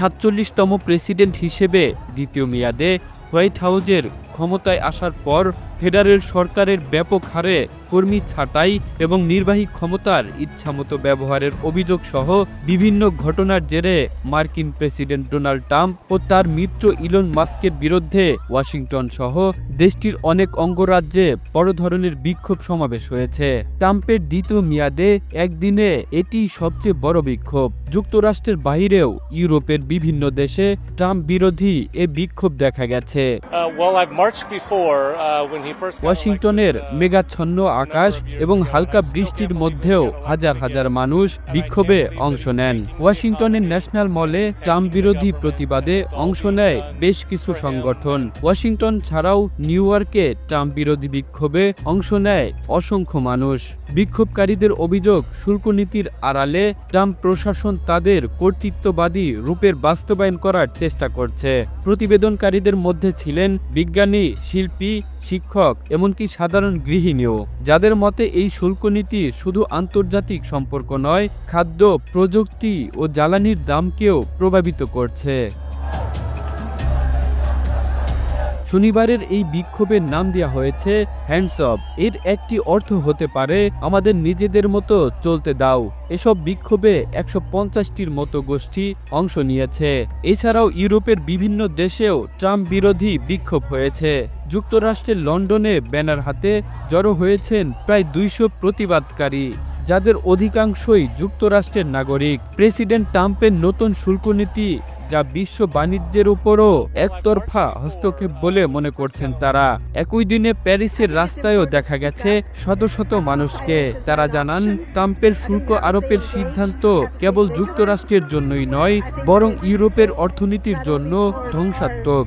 সাতচল্লিশতম প্রেসিডেন্ট হিসেবে দ্বিতীয় মেয়াদে হোয়াইট হাউজের ক্ষমতায় আসার পর ফেডারেল সরকারের ব্যাপক হারে কর্মী ছাঁটাই এবং নির্বাহী ক্ষমতার ইচ্ছামতো ব্যবহারের অভিযোগ সহ বিভিন্ন ঘটনার জেরে মার্কিন প্রেসিডেন্ট ডোনাল্ড ট্রাম্প ও তার মিত্র ইলন মাস্কের বিরুদ্ধে ওয়াশিংটন সহ দেশটির অনেক অঙ্গরাজ্যে বড় ধরনের বিক্ষোভ সমাবেশ হয়েছে। ট্রাম্পের দ্বিতীয় মেয়াদে একদিনে এটি সবচেয়ে বড় বিক্ষোভ। যুক্তরাষ্ট্রের বাইরেও ইউরোপের বিভিন্ন দেশে ট্রাম্প বিরোধী এ বিক্ষোভ দেখা গেছে। Uh, before uh, got ওয়াশিংটনের uh, মেঘাচ্ছন্ন আকাশ এবং হালকা বৃষ্টির মধ্যেও হাজার হাজার মানুষ বিক্ষোভে অংশ নেন। ওয়াশিংটনের ন্যাশনাল মলে ট্রাম্প বিরোধী প্রতিবাদে অংশ নেয় বেশ কিছু সংগঠন। ওয়াশিংটন ছাড়াও নিউ ইয়র্কে ট্রাম্প বিরোধী বিক্ষোভে অংশ নেয় অসংখ্য মানুষ। বিক্ষোভকারীদের অভিযোগ শুল্ক নীতির আড়ালে ট্রাম্প প্রশাসন তাদের কর্তৃত্ববাদী রূপের বাস্তবায়ন করার চেষ্টা করছে। প্রতিবেদনকারীদের মধ্যে ছিলেন বিজ্ঞানী, শিল্পী, শিক্ষক, এমনকি সাধারণ গৃহিণীও। যাদের মতে এই শুল্ক নীতি শুধু আন্তর্জাতিক সম্পর্ক নয়, খাদ্য, প্রযুক্তি ও জ্বালানির দামকেও প্রভাবিত করছে। শনিবারের এই বিক্ষোভের নাম দেওয়া হয়েছে হ্যান্ডস অফ এর একটি অর্থ হতে পারে, আমাদের নিজেদের মতো চলতে দাও। এসব বিক্ষোভে একশো পঞ্চাশটির মতো গোষ্ঠী অংশ নিয়েছে। এছাড়াও ইউরোপের বিভিন্ন দেশেও ট্রাম্প বিরোধী বিক্ষোভ হয়েছে। যুক্তরাষ্ট্রের লন্ডনে ব্যানার হাতে জড়ো হয়েছেন প্রায় দুইশো প্রতিবাদকারী, যাদের অধিকাংশই যুক্তরাষ্ট্রের নাগরিক। প্রেসিডেন্ট ট্রাম্পের নতুন শুল্ক নীতি যা বিশ্ব বাণিজ্যের উপরও একতরফা হস্তক্ষেপ বলে মনে করছেন তারা একই দিনে প্যারিসের রাস্তায়ও দেখা গেছে শত শত মানুষকে তারা জানান ট্রাম্পের শুল্ক আরোপের সিদ্ধান্ত কেবল যুক্তরাষ্ট্রের জন্যই নয় বরং ইউরোপের অর্থনীতির জন্য ধ্বংসাত্মক.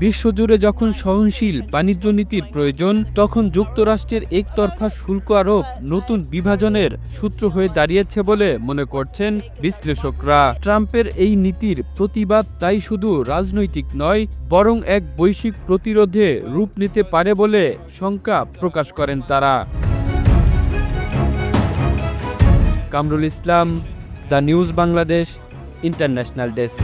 বিশ্বজুড়ে যখন সহনশীল বাণিজ্য নীতির প্রয়োজন তখন যুক্তরাষ্ট্রের একতরফা শুল্ক আরোপ নতুন বিভাজনের সূত্র হয়ে দাঁড়িয়েছে বলে মনে করছেন বিশ্লেষকরা। ট্রাম্পের এই নীতির প্রতিবাদ তাই শুধু রাজনৈতিক নয়, বরং এক বৈশ্বিক প্রতিরোধে রূপ নিতে পারে বলে শঙ্কা প্রকাশ করেন তারা। Kamrul Islam, the news Bangladesh, international desk.